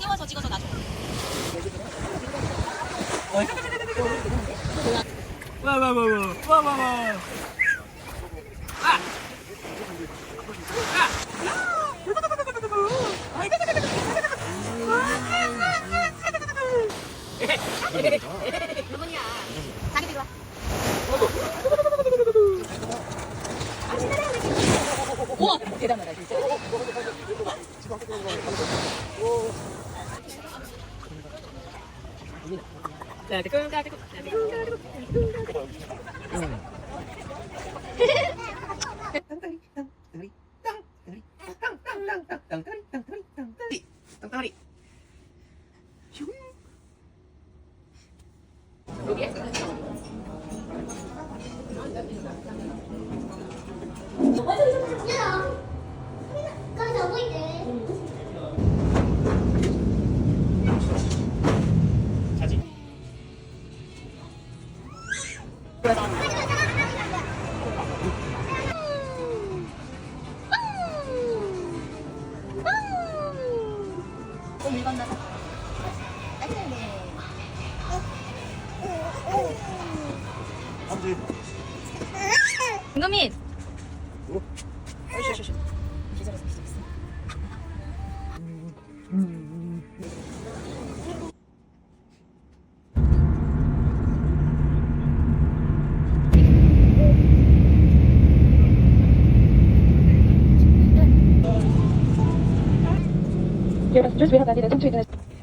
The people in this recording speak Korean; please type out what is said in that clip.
세워서 찍어서 놔줘. 와와와와와와와. 아! 아! 手玉だけ。Thank you. 어, 어, 어. 금이 Just wait up, Daddy. Let's into.